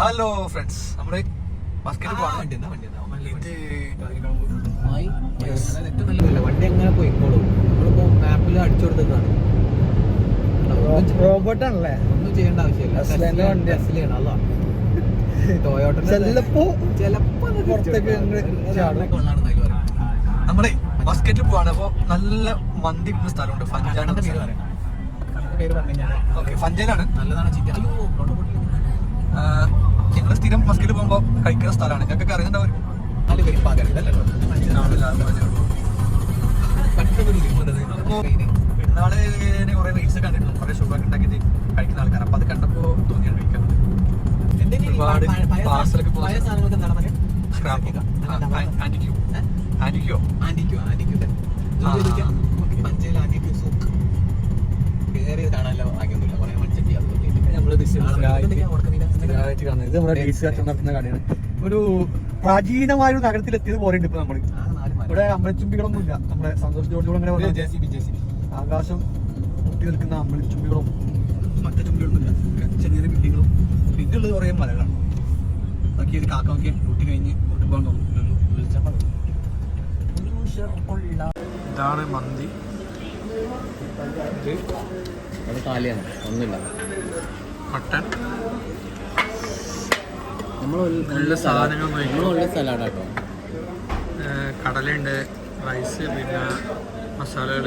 Hello friends നമ്മുടെ basket വണ്ടി അങ്ങനെ പോയിക്കോളും? നമ്മളിപ്പോ മാപ്പിൽ അടിച്ചു കൊടുത്തതാണ്. റോബോട്ട് ആണല്ലേ? ഒന്നും ചെയ്യേണ്ട ആവശ്യമില്ല. നമ്മളെ ബാസ്കറ്റിൽ പോവാണ്. അപ്പൊ നല്ല മന്തി കിട്ടുന്ന സ്ഥലമുണ്ട്. ഫഞ്ചാണ് ഫഞ്ചാനാണ് പേര് പറഞ്ഞു ഫഞ്ചയിലാണ് നല്ലതാണ് ചിക്കൻ അയ്യോ കൊണ്ട് പൊട്ടി. ഞങ്ങൾ പോകുമ്പോ കഴിക്കുന്ന സ്ഥലമാണ്. ഞങ്ങൾക്ക് അറിയുന്നുണ്ടാവും നാല് പേര് പെരുന്നാൾ കുറെ റീൽസ് കണ്ടിരുന്നു കുറെ ഷുഗർ ഉണ്ടാക്കിയിട്ട് കഴിക്കുന്ന ആൾക്കാർ അപ്പൊ അത് കണ്ടപ്പോ തോന്നിയാണ് കഴിക്കുന്നത് ഒരുപാട്? Scrap antique? ആന്റിക്യോ. പഞ്ചയിൽ സൂക്ക്. കാണാനല്ല. കുറേ മൺചട്ടി അത്. നമ്മൾ സ്ഥിരമായിട്ട് കാണുന്നത്. ഇത് നമ്മുടെ സി കച്ചവടം നടത്തുന്ന കടയാണ്. ഒരു പ്രാചീനമായ ഒരു നഗരത്തിൽ എത്തിയത് പോലെയുണ്ട് ഇപ്പൊ മരം. ഇവിടെ അമ്പലച്ചുംബികളൊന്നും ഇല്ല നമ്മുടെ സന്തോഷ് ജോർജോട് അങ്ങനെ. ആകാശം മുട്ടി നിൽക്കുന്ന അമ്പലച്ചുംബികളും മറ്റു ചുംബികളൊന്നുമില്ല ചെറിയ ചെറിയ ബിൽഡിങ്ങും പിന്നെ ഉള്ളത് കുറേ മലകളാണ്. ബാക്കി ഒരു കാക്ക നോക്കി ഡ്യൂട്ടി കഴിഞ്ഞ് വീട്ടിൽ പോകാൻ തോന്നുന്നു ഇതാണ് മന്തി. അത് കാലിയാണ്. ഒന്നുമില്ല. മട്ടൻ നല്ല സാധനങ്ങൾ. നമ്മളുള്ള സലാഡ് കേട്ടോ. കടലുണ്ട് റൈസ് പിന്നെ മസാലകൾ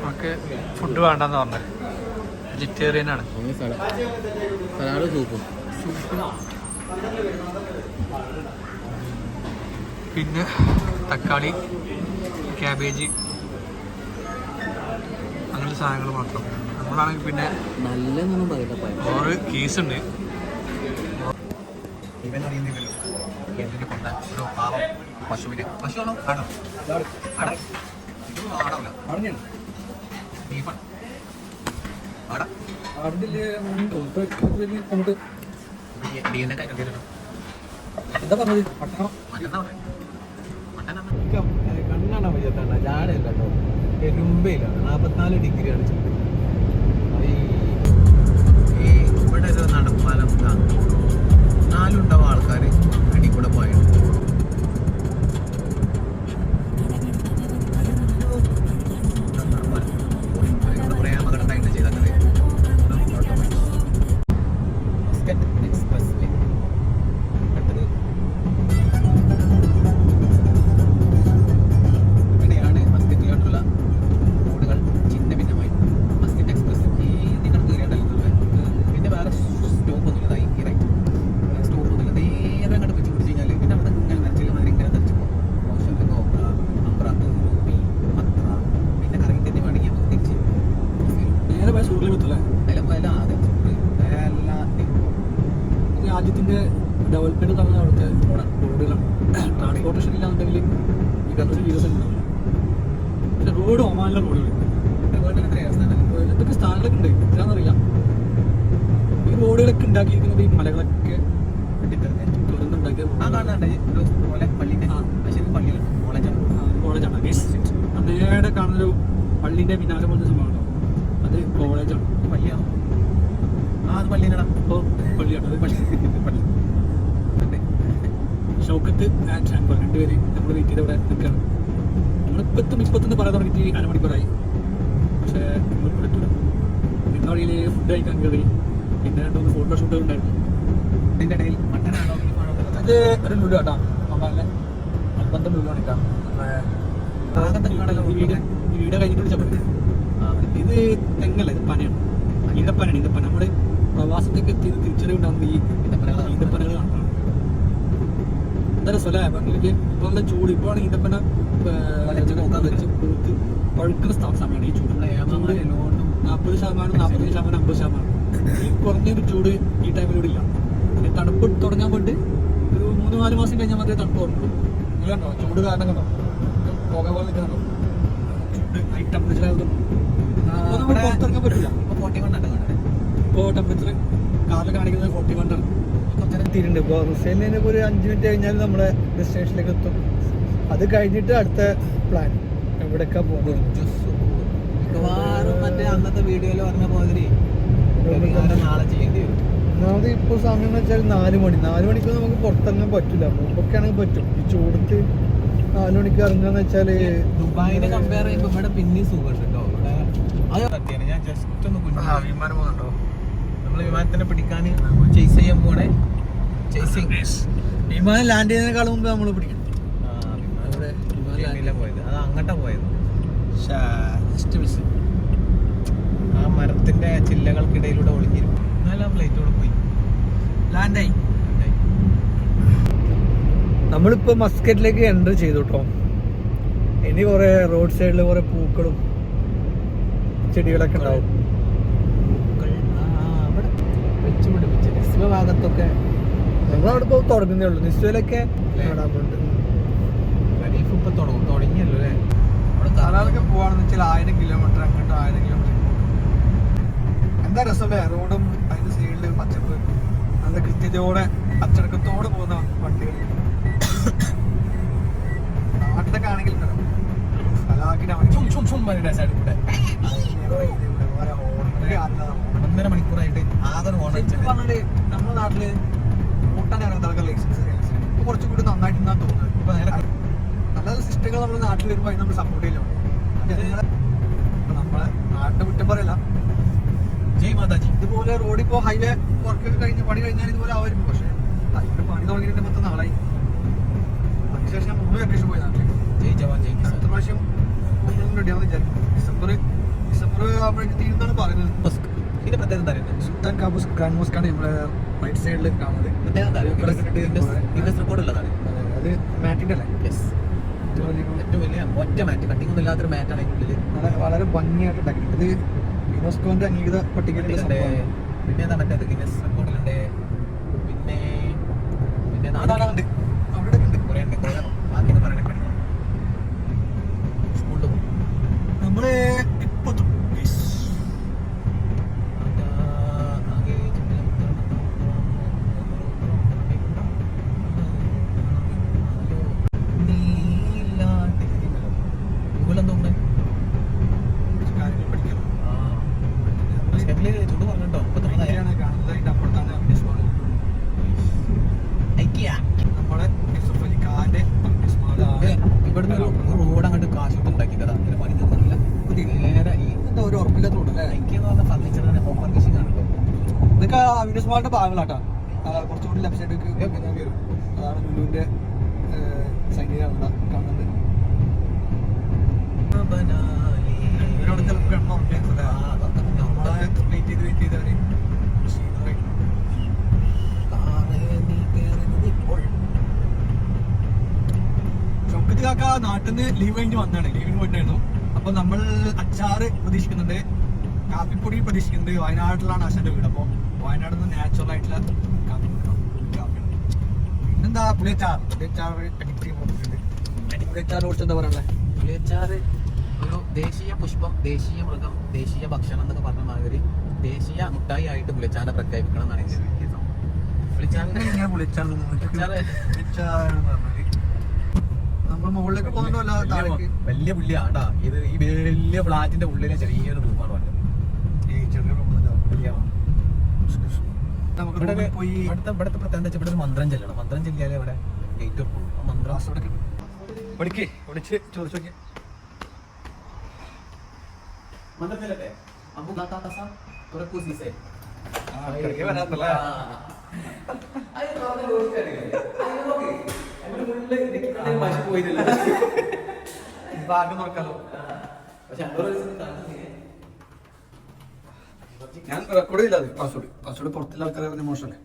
നമുക്ക് ഫുഡ് വേണ്ടെന്ന് പറഞ്ഞത് വെജിറ്റേറിയൻ ആണ്. സലാഡ് സൂപ്പും. പിന്നെ തക്കാളി ക്യാബേജ് അങ്ങനത്തെ സാധനങ്ങൾ മാത്രം. നമ്മളാണെങ്കിൽ പിന്നെ നല്ല കേസ് ഉണ്ട്. ഇവൻ അറിയുന്നില്ലല്ലോ കേരളത്തിൽ കൊണ്ട ഒരു പാവം പശുവിനെ പശുവാണോ? ആണോ? ആടാ. ഇതൊന്നും ആടാവില്ല. ബീഫാണ് ആടാ. എന്താ പറഞ്ഞത്? പട്ടണം കണ്ണാണ് വയ്യാത്തണ്ട ജാടയല്ലോ എരുമ്പയിലാണ്. നാൽപ്പത്തിനാല് ഡിഗ്രിയാണ് ചൂട് ഉണ്ടാക്കിയിരിക്കുന്നത് ഈ മലകളൊക്കെ ആ കാണുന്നുണ്ട് ഒരു പള്ളിന്റെ നേരെ പിന്നാലെ പോലത്തെ സംഭവമാണോ? അത് കോളേജാണ്. പള്ളിയാണോ? ആ അത് പള്ളിയാണോ ഓ പള്ളിയാണ്. പള്ളി. പള്ളി. ഷൗക്കത്ത് ആൻഡ് ഷാൻബർ രണ്ടുപേര് നമ്മൾ വെയിറ്റ് ചെയ്ത് ഇവിടെ നിൽക്കുകയാണ്. നമ്മളിപ്പോൾ എത്തും ഇപ്പത്തെന്ന് പറയാൻ തുടങ്ങിയിട്ട് അരമണിക്കൂറായി. പക്ഷേ നമ്മൾ എത്തൂല. നിന്ന വഴിയിൽ ഫുഡ് കഴിക്കാൻ കയറി. പിന്നെ രണ്ടൊന്ന് ഫോട്ടോഷൂട്ടുകൾ ഉണ്ടായിരുന്നു ഇതിന്റെ ഇടയിൽ മട്ടനാണോ? ഇത് ഒരു ലുലു കേട്ടോ അമ്മാലെ അൽബന്ധം ലുലു ആണ് കേട്ടോ. വീട് കഴിഞ്ഞിട്ട് ഇത് തെങ്ങല്ല ഇത് പനയാണ്. ഈന്തപ്പനാണ് ഈന്തപ്പന. നമ്മുടെ പ്രവാസത്തേക്ക് എത്തി തിരിച്ചറിവുണ്ടാകുന്ന ഈ. ഈന്തപ്പനകൾ കാണുന്നത് എന്താ സ്ഥലമായ ബാംഗ്ലൂർക്ക് ഇപ്പൊ നല്ല ചൂട്. ഇപ്പോൾ ഈന്തപ്പന വെച്ച് പൂത്ത് പഴുക്കുന്ന സമയമാണ് ഈ ചൂട്. നാൽപ്പത് ശതമാനം നാൽപ്പത്തഞ്ച് ശതമാനം അമ്പത് ശതമാനം. ഈ കുറഞ്ഞൊരു ചൂട് ഈ ടൈമിലൂടെ ഇല്ല. പിന്നെ തണുപ്പ് തുടങ്ങാൻ വേണ്ടി ഒരു മൂന്ന് നാല് മാസം കഴിഞ്ഞാൽ മാത്രമേ തണുപ്പ് തുടങ്ങുള്ളൂ നിങ്ങൾ കണ്ടോ? ചൂട് കാരണം കണ്ടോ പുക പോലെ നിൽക്കുന്നുണ്ടോ ചൂട് ഹൈ നമ്മൾ പുറത്തിറങ്ങാൻ പറ്റില്ല ഇപ്പൊ ഫോർട്ടി വൺ ആണ് ഇപ്പോൾ ടെമ്പറേച്ചർ കാറിൽ കാണിക്കുന്നത് ഫോർട്ടി വൺ ആണ് എത്തിയിട്ടുണ്ട് ഇപ്പോൾ ഹുസൈനിന് ഒരു അഞ്ച് മിനിറ്റ് കഴിഞ്ഞാൽ നമ്മുടെ ഡെസ്റ്റിനേഷനിലേക്ക് എത്തും. അത് കഴിഞ്ഞിട്ട് അടുത്ത പ്ലാൻ എവിടെയൊക്കെ പോകുന്നത് മിക്കവാറും മറ്റേ അന്നത്തെ വീഡിയോയിൽ പറഞ്ഞ പോലെ ഒന്നാമത് ഇപ്പോൾ സമയം എന്ന് വെച്ചാൽ നാല് മണി. നാല് മണിക്ക് നമുക്ക് പുറത്തിറങ്ങാൻ പറ്റില്ല. മുമ്പൊക്കെ ആണെങ്കിൽ പറ്റും. ഈ ചൂടത്ത് നാല് മണിക്ക് ഇറങ്ങാന്ന് വെച്ചാൽ ദുബായിനെ കമ്പയർ ചെയ്യുമ്പോൾ ഇവിടെ പിന്നെ സുഖമുണ്ട് കേട്ടോ ഇവിടെ അത് ഞാൻ ജസ്റ്റ് ഒന്ന് വിമാനം പോകുന്നുണ്ടോ നമ്മൾ വിമാനത്തിനെ പിടിക്കാൻ ചേസ് ചെയ്യാൻ പോണേ ചേസിങ് വിമാനം ലാൻഡ് ചെയ്യുന്നതിനേക്കാളും മുമ്പ് നമ്മൾ പിടിക്കണം. വിമാനം land പോയത്. അത് അങ്ങോട്ടാ പോയത്. ജസ്റ്റ് മിസ് മരത്തിന്റെ ചില്ലകൾക്കിടയിലൂടെ ഒളിഞ്ഞിരുന്നു എന്നാലും ഫ്ലൈറ്റോട് പോയി. ലാൻഡായി നമ്മളിപ്പോ മസ്കറ്റിലേക്ക് എന്റർ ചെയ്തു കേട്ടോ ഇനി കുറേ റോഡ് സൈഡിൽ കുറേ പൂക്കളും ചെടികളൊക്കെ ഉണ്ടാവും. ഭാഗത്തൊക്കെ. നമ്മളവിടെ ഇപ്പോൾ തുടങ്ങുന്നേ ഉള്ളൂ. നിശ്ചയിലൊക്കെ ഖലീഫ് ഇപ്പൊ തുടങ്ങും തുടങ്ങിയല്ലോ അല്ലേ? അവിടെ ധാരാളമൊക്കെ പോവാണെന്ന് വെച്ചാൽ ആയിരം കിലോമീറ്റർ അങ്ങോട്ടും ആയിരം കിലോമീറ്റർ എന്താ രസമല്ലേ റോഡും അതിന്റെ സൈഡിൽ പച്ചപ്പ് നല്ല കൃത്യതയോടെ അച്ചടക്കത്തോടെ പോകുന്ന വണ്ടികൾ. നാട്ടിലൊക്കെ ആണെങ്കിൽ സൈഡിൽ. ഒന്നര മണിക്കൂറായിട്ട് നമ്മുടെ നാട്ടിൽ കൂട്ടാൻ ലൈസൻസ് കുറച്ചും കൂടി നന്നായിട്ട് എന്നാ തോന്നുന്നത്. നല്ല സിസ്റ്റങ്ങൾ നമ്മുടെ നാട്ടിൽ വരുമ്പോൾ അതിന് നമ്മൾ സപ്പോർട്ട് ചെയ്യലോ നമ്മളെ നാട്ടിൽ കുറ്റം പറയല്ല. ജയ് മാതാജി. ഇതുപോലെ റോഡ് ഇപ്പോൾ ഹൈവേ വർക്ക് കഴിഞ്ഞ് പണി കഴിഞ്ഞാൽ ഇതുപോലെ ആവായിരുന്നു പക്ഷേ ഹൈവേ പണി തുടങ്ങിയിട്ട് പത്ത് നാളായി? അതിനുശേഷം ഞാൻ മൂന്ന് വെക്കേഷൻ പോയി നാട്ടിൽ ജയ് ജവാൻ ജയ് അടുത്ത പ്രാവശ്യം റെഡിയാവുന്ന വിചാരിക്കും ഡിസംബർ ഡിസംബർ ആകുമ്പോഴേക്ക് തീരുന്നാണ് പറയുന്നത്. മസ്ക്. ഇതിന്റെ പ്രത്യേകത എന്താ അറിയുന്നത്? സുൽത്താൻ കാബൂസ് ഗ്രാൻഡ് മോസ്കാണ് നമ്മുടെ റൈറ്റ് സൈഡിൽ കാണുന്നത്. ഗിന്നസ് റെക്കോർഡ് ഉള്ളതാണ് അത് മാറ്റിന്റെ അല്ലേ? യെസ് ഏറ്റവും വലിയ ഒറ്റ മാറ്റ്. കട്ടിംഗ് ഒന്നും ഇല്ലാത്തൊരു മാറ്റാണ് വളരെ വളരെ ഭംഗിയായിട്ട് ഉണ്ടാക്കിയിട്ടുണ്ട് ഇത് യുനെസ്കോന്റെ അംഗീകൃത പട്ടികയിലുള്ള പിന്നെ മറ്റേത് ഗിന്നസ് റെക്കോർഡിലുണ്ട് പിന്നെ പിന്നെ അതാണ് ഉണ്ട് അവിടെ ഉണ്ട് കുറേ ഉണ്ട് കുറേ ബാക്കിയൊന്നും പറയണേ പഠിക്കണം സ്കൂളിൽ പോകും നമ്മൾ ഇപ്പൊ തു- Yes. കുറച്ച് കാര്യങ്ങൾ പഠിക്കണം ഇവിടെയാണ് കാണുന്നത് അതിന്റെ അപ്പുറത്താണ് അംബിയസ് മാൾ നമ്മുടെ യൂസഫ് അലി ഖാന്റെ അംബിയസ് മാളാണ് ഇവിടുന്ന് ഒരു റോഡ് അങ്ങോട്ട് കാശിട്ട് ഉണ്ടാക്കിയതാ ഇതിന് പണി തീർന്നില്ല നേരെ ഈ എന്താ ഒരു ഉറപ്പില്ലാത്ത റോഡല്ലേ ഐക്യ എന്ന് പറഞ്ഞ ഫർണിച്ചറിന്റെ ഹോം ഫർണിഷിംഗ് ആണല്ലോ അംബിയസ് മാളിന്റെ ഭാഗങ്ങളാട്ടാ. കുറച്ചുകൂടി ലെഫ്റ്റ് സൈഡിലേക്ക് വരും. അതാണ് ലുലുവിന്റെ സൈനികമാണ് കാണുന്നത്. ഇവരോട് ചിലപ്പോൾ കിടന്നു ചെയ്ത് വെയിറ്റ് ഷൗക്കത്ത് കാക്ക നാട്ടിൽ നിന്ന് ലീവ് കഴിഞ്ഞ് വന്നാണ് ലീവിന് പോയിട്ടായിരുന്നു അപ്പൊ നമ്മൾ അച്ചാറ് പ്രതീക്ഷിക്കുന്നുണ്ട്. കാപ്പിപ്പൊടി പ്രതീക്ഷിക്കുന്നുണ്ട്. വയനാട്ടിലാണ് അച്ഛന്റെ വീട്. അപ്പോൾ വയനാട് നിന്ന് നാച്ചുറൽ ആയിട്ടുള്ള കാപ്പി പിന്നെന്താ പുളിയച്ചാർ പുളിയച്ചാർ അഡിക്റ്റീവ് കുറിച്ച് എന്താ പറയാനുള്ളത് പുളിയച്ചാറ് ഒരു ദേശീയ പുഷ്പം ദേശീയ മൃഗം ദേശീയ ഭക്ഷണം എന്നൊക്കെ പറഞ്ഞ മാതിരി ദേശീയ മുട്ടായി ആയിട്ട് പുളിച്ചാറിനെ പ്രഖ്യാപിക്കണം എന്നാണ് എനിക്ക് പുളിയച്ചാർ വലിയ പുള്ളിയാണ്ടാ ഇത് ഈ വലിയ ഫ്ലാറ്റിന്റെ ഉള്ളിലെ ചെറിയൊരു റൂമാണ് പറഞ്ഞത് ഈ ചെറിയ റൂമിൽ വലിയ നമുക്ക് ഇവിടെ പോയി ഇവിടുത്തെ ഇവിടുത്തെ പ്രത്യേകത എന്താ ഇവിടെ ഒരു മന്ത്രം ചെല്ലണം. മന്ത്രം ചെല്ലിയാലേ ഇവിടെ ഗേറ്റ് വെക്കുള്ളൂ ആ മന്ത്രം ക്ലാസ്സോടെ വിളിക്കേ വിളിച്ച് ചോദിച്ചു നോക്കി മന്ത്രം ചെല്ലട്ടെ? അബു ഗാത്താ തസ തുറക്കൂ സീസേ ഇടയ്ക്ക് വരാത്തല്ലേ? ഞാൻ റെക്കോർഡ് ചെയ്യില്ല അത് പാസ്വേഡ് പാസ്വേഡ് പുറത്തുള്ള ആൾക്കാരെ പറഞ്ഞ മോശമല്ലേ?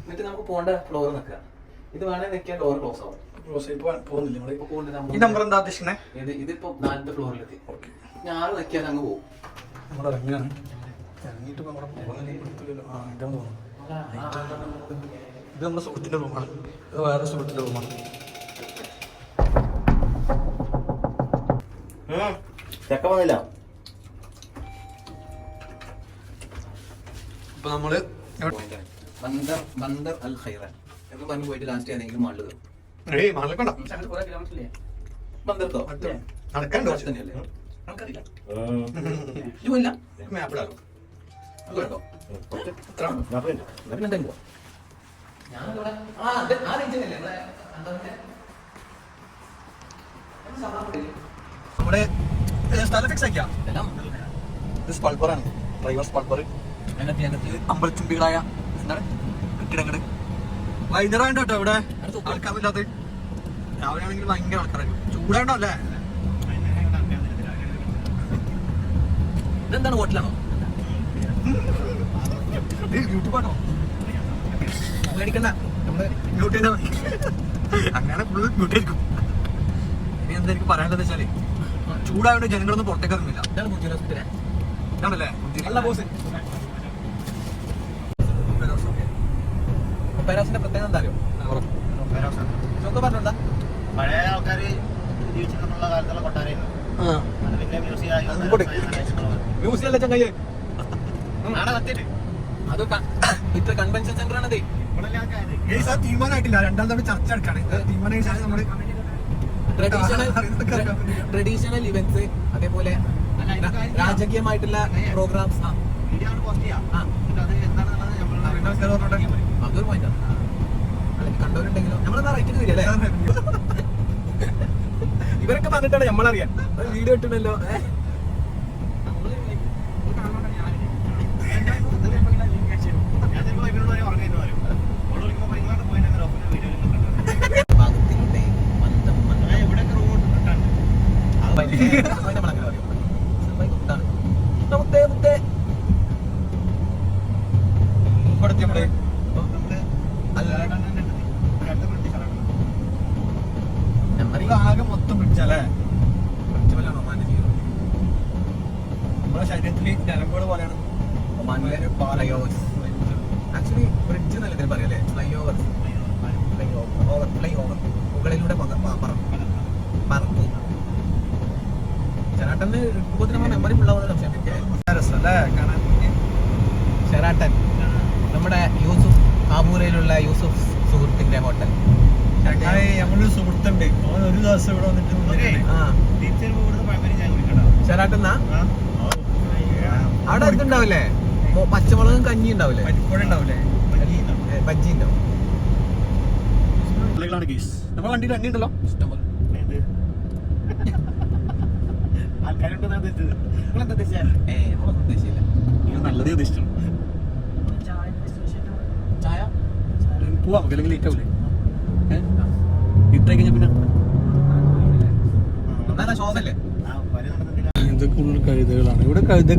എന്നിട്ട് നമുക്ക് പോകേണ്ട ഫ്ലോർ നിൽക്കുക. ഇത് വേണേ നിൽക്കാൻ ഡോർ ക്ലോസ് ആവും. ഈ നമ്പർ എന്താ ഉദ്ദേശിക്കുന്നത് ഇത് ഇതിപ്പോ നാലത്തെ ഫ്ലോറിലെത്തി ഞാൻ നിൽക്കാൻ അങ്ങ് പോകും നമ്മൾ ഇറങ്ങിയാണ് ഇറങ്ങിയിട്ട് നമ്മുടെ പോകുന്നില്ല ആ തോന്നുന്നു. ഇത് നമ്മുടെ സുഹൃത്തിന്റെ റൂമാണ് ഇത് വേറെ സുഹൃത്തിന്റെ റൂമാണ് ചെക്ക വന്നില്ല അപ്പൊ നമ്മൾ ബന്ദർ ബന്ദർ അൽ ഖൈറ. എന്ന് പറഞ്ഞു പോയിട്ട് ലാസ്റ്റ് ഏതെങ്കിലും മള്ളു ഏയ് മാലക്കണ്ട ബന്ദർത്തോ നടക്കാനുണ്ട് കുറച്ച്. തന്നെയല്ലേ നമുക്കറിയില്ല. ഇല്ല? മാപ്പിൾ ആകും നമ്മുടെ സ്ഥലം ഫിക്സ് ആക്കിയാ? ഇത് സ്പൾബറാണ് ഡ്രൈവർ സ്പൾബർ അമ്പലച്ചുംബികളായ എന്താണ്? കെട്ടിടങ്ങൾ. വൈകുന്നേരം വേണ്ട കേട്ടോ ഇവിടെ ആൾക്കാരില്ലാത്ത. രാവിലെ ആണെങ്കിൽ ഭയങ്കര ആൾക്കാരായിരുന്നു ചൂടാണ്ടോ അല്ലേ? ഇതെന്താണ് ഹോട്ടലാണോ? യൂട്യൂബാണോ മേടിക്കണ്ട നമ്മൾ മ്യൂട്ട് ചെയ്താൽ മതി. അങ്ങനെ ഫുള്ള് മ്യൂട്ട് ആയിരിക്കും. ഇനി എന്താ എനിക്ക് പറയാനുള്ളത് വെച്ചാൽ ചൂടായോണ്ട് ജനങ്ങളൊന്നും പുറത്തേക്ക് ഇറങ്ങില്ല ഇതാണല്ലേ? അല്ല ബോസ്. പ്രത്യേകത എന്താ അറിയോ? പറഞ്ഞോണ്ടാ പഴയ ആൾക്കാര് ജീവിച്ചിട്ടുള്ള കാലത്തുള്ള കൊട്ടാരമായിരുന്നു അത് പിന്നെ മ്യൂസിയം ആയി വന്ന് മ്യൂസിയം അല്ല ചങ്ങയ്യ ആടെ കത്തിയിട്ട് അത് ക- ഇത്ര കൺവെൻഷൻ സെന്റർ ആണത്. തീരുമാനമായിട്ടില്ല. രണ്ടാം തവണ ചർച്ച എടുക്കാണ് തീരുമാനം നമ്മൾ ട്രഡീഷണൽ ട്രഡീഷണൽ ഇവന്റ്സ് അതേപോലെ രാജകീയമായിട്ടുള്ള പ്രോഗ്രാംസ് അതൊരു പോയിന്റ് കണ്ടവരുണ്ടെങ്കിലോ? നമ്മളെന്താ ഇവരൊക്കെ പറഞ്ഞിട്ടാണ് നമ്മളറിയാൻ. വീഡിയോ ഇട്ടിട്ടല്ലോ ഏഹ് ഞാൻ ചിലപ്പോൾ ഇവരോട് പറയും ഉറങ്ങുന്നു പറയും ഓൾ വിളിക്കുമ്പോൾ ഇങ്ങോട്ട് പോയിട്ട് ഒപ്പം വീഡിയോ ഭാഗത്തിലൂടെ മന്ദം മന്ദം ഇവിടെയൊക്കെ റൂം ഇട്ടിട്ടുണ്ട് ആ വലിയ അതിന്റെ മണക്കിൽ പറയും. സംഭവം ഇതാണ്. മുത്തേ, മുത്തേ. ഇവിടുത്തെ നമ്മൾ നമുക്ക് അല്ലാണ്ട് അടുത്ത ബ്രിട്ടീഷ് നമ്മടെ ഈ ഇത് ആകെ മൊത്തം പിടിച്ചല്ലേ കുറച്ചുപോലെ റൊമാന്റിക് ചെയ്തു. നമ്മുടെ ഞരമ്പുകൾ പോലെയാണ്. ഒമാനിലെ ഫ്ലൈഓവേഴ്സ് ആക്ച്വലി ബ്രിഡ്ജ് എന്നല്ല ഇതിന് പറയല്ലേ fly over fly over fly over മുകളിലൂടെ പറക്കും പറക്കും ചേരാട്ടന് മെമ്മറി സംശയം. എനിക്ക് രസല്ലേ കാണാൻ ഷെറാട്ടൻ നമ്മുടെ യൂസുഫ് ആബൂരയിലുള്ള യൂസുഫ് സുഹൃത്തിന്റെ ഹോട്ടൽ നമ്മളൊരു സുഹൃത്തുണ്ട്. ഒരു ദിവസം ഇവിടെ വന്നിട്ട് നിന്നിട്ടുണ്ട്. ആ ടീച്ചർ ഇവിടുന്ന് പഴമരി ഞാൻ കുടിക്കട്ടോ ഷെറാട്ടൻ എന്നാ ആ അവിടെ ഇതുണ്ടാവില്ലേ പച്ചമുളകും കഞ്ഞി ഉണ്ടാവില്ലേ? ഉണ്ടാവില്ലേ? ബജ്ജി ഉണ്ടാവും. വണ്ടിയിൽ ഉണ്ടല്ലോ? ഇഷ്ടംപോലെ. എന്ത് ആൾക്കാരുണ്ടെന്നാ തെറ്റത് നിങ്ങളെന്താ തെറ്റാ ഏ നമ്മളൊന്നും ഉദ്ദേശിച്ചില്ല. നിങ്ങൾ നല്ലതേ ഉദ്ദേശിച്ചു? ചായ? പോവാം. നമുക്ക് അല്ലെങ്കിൽ ലേറ്റ് ആവില്ലേ ഇട്ടായി കഴിഞ്ഞാൽ പിന്നെ ശോധല്ലേ ശോഭല്ലേ ഇതൊക്കെ ഉള്ള കഴുതകളാണ് ഇവിടെ കഴുത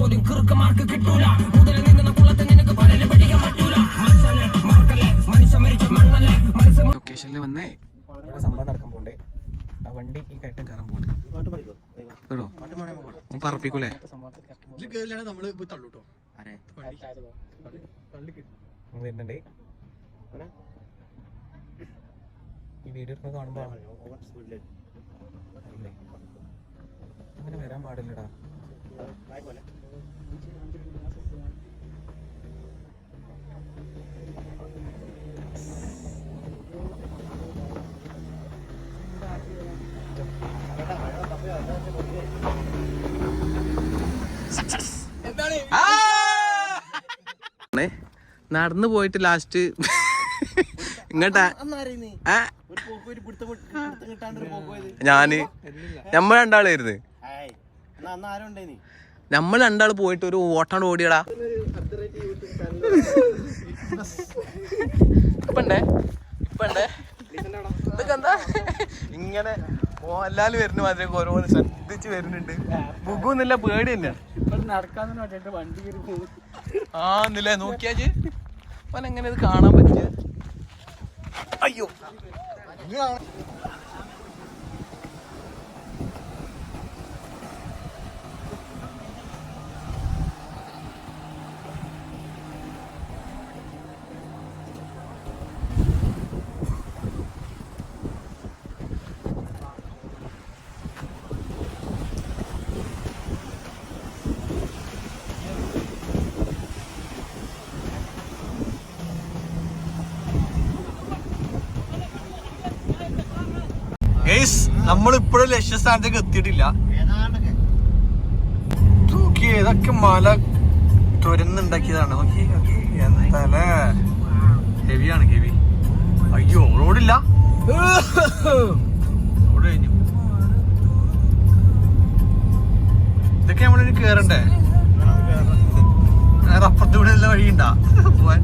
കൃഷി ഉണ്ടെന്ന് തോന്നുന്നു അല്ലേ കളത്ത് കബാബ് മറ്റേത് ചിക്കൻ ലൊക്കേഷനിൽ വന്നേ സംഭവം നടക്കാൻ പോണ്ടേ ആ വണ്ടി ഈ കയറ്റം കയറാൻ പോണ്ട് പറപ്പിക്കൂലേ? നമ്മൾ തള്ളൂട്ടോ. ഈ വീഡിയോ കാണുമ്പോ അങ്ങനെ വരാൻ പാടില്ലടാ. നടന്നു പോയിട്ട് ലാസ്റ്റ് ഇങ്ങട്ടാ. ഞാൻ. നമ്മൾ രണ്ടാളായിരുന്നു. നമ്മൾ രണ്ടാൾ പോയിട്ട് ഒരു ഓട്ടാണ് ഓടിയടാ. ഇപ്പണ്ടേ? ഇപ്പണ്ടേ? ഇതൊക്കെ എന്താ? ഇങ്ങനെ മോഹൻലാൽ വരുന്ന മാതിരി ഓരോന്ന് ശ്രദ്ധിച്ച് വരുന്നുണ്ട്. ബുഗുന്നില്ല പേടി തന്നെ. നടക്കാന്ന് പറഞ്ഞിട്ട് വണ്ടി കയറി പോകും. ആ എന്നില്ല നോക്കിയാജ് അവൻ എങ്ങനെ ഇത് കാണാൻ പറ്റിയ അയ്യോ. ഗൈസ് നമ്മൾ ഇപ്പോഴും ലക്ഷ്യസ്ഥാനത്തേക്ക് എത്തിയിട്ടില്ല. ഏതൊക്കെ മല തുരന്നുണ്ടാക്കിയതാണ്. ഹെവിയാണ് ഹെവി. അയ്യോ റോഡില്ല. റോഡ് കഴിഞ്ഞു. ഇതൊക്കെ നമ്മളിനി കേറണ്ടേ. വേറെ അപ്പുറത്തൂടെ വഴിയുണ്ടാ? പോവാൻ.